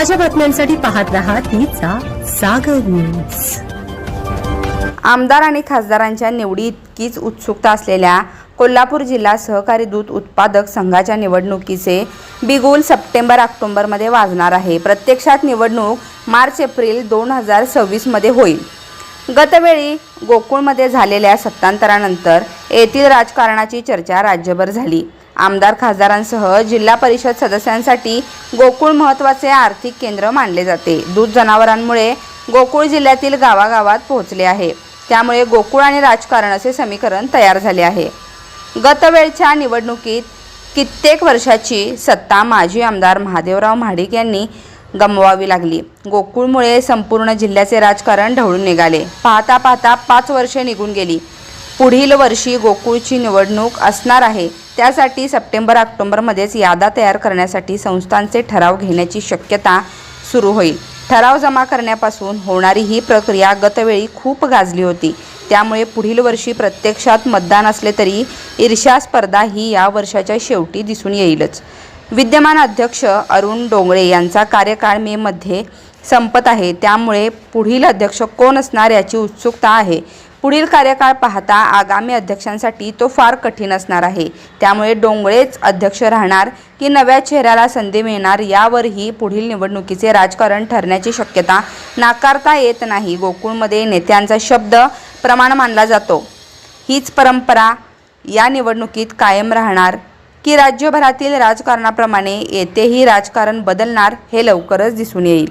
ताज्या बातम्यांसाठी पाहत रहा तिचा सागर न्यूज आमदार आणि खासदारांच्या निवडी इतकीच उत्सुकता असलेल्या कोल्हापूर जिल्हा सहकारी दूध उत्पादक संघाच्या निवडणुकीचे बिगुल सप्टेंबर ऑक्टोबरमध्ये वाजणार आहे. प्रत्यक्षात निवडणूक मार्च एप्रिल दोन हजार सव्वीसमध्ये होईल. गतवेळी गोकुळमध्ये झालेल्या सत्तांतरानंतर येथील राजकारणाची चर्चा राज्यभर झाली. आमदार खासदारांसह जिल्हा परिषद सदस्यांसाठी गोकुळ महत्त्वाचे आर्थिक केंद्र मानले जाते. दूध जनावरांमुळे गोकुळ जिल्ह्यातील गावागावात पोहोचले आहे. त्यामुळे गोकुळ आणि राजकारण असे समीकरण तयार झाले आहे. गतवेळच्या निवडणुकीत कित्येक वर्षाची सत्ता माजी आमदार महादेवराव महाडिक यांनी गमवावी लागली. गोकुळमुळे संपूर्ण जिल्ह्याचे राजकारण ढवळून निघाले. पाहता पाहता पाच वर्षे निघून गेली. पुढील वर्षी गोकुळची निवडणूक असणार आहे. त्यासाठी सप्टेंबर ऑक्टोबरमध्येच यादा तयार करण्यासाठी संस्थांचे ठराव घेण्याची शक्यता सुरू होईल. ठराव जमा करण्यापासून होणारी ही प्रक्रिया गतवेळी खूप गाजली होती. त्यामुळे पुढील वर्षी प्रत्यक्षात मतदान असले तरी ईर्ष्या स्पर्धा ही या वर्षाच्या शेवटी दिसून येईलच. विद्यमान अध्यक्ष अरुण डोंगळे यांचा कार्यकाळ मेमध्ये संपत आहे. त्यामुळे पुढील अध्यक्ष कोण असणार याची उत्सुकता आहे. पुढील कार्यकाळ पाहता आगामी अध्यक्षांसाठी तो फार कठीण असणार आहे. त्यामुळे डोंगळेच अध्यक्ष राहणार की नव्या चेहऱ्याला संधी मिळणार यावरही पुढील निवडणुकीचे राजकारण ठरण्याची शक्यता नाकारता येत नाही. गोकुळमध्ये नेत्यांचा शब्द प्रमाण मानला जातो. हीच परंपरा या निवडणुकीत कायम राहणार की राज्यभरातील राजकारणाप्रमाणे येथेही राजकारण बदलणार हे लवकरच दिसून येईल.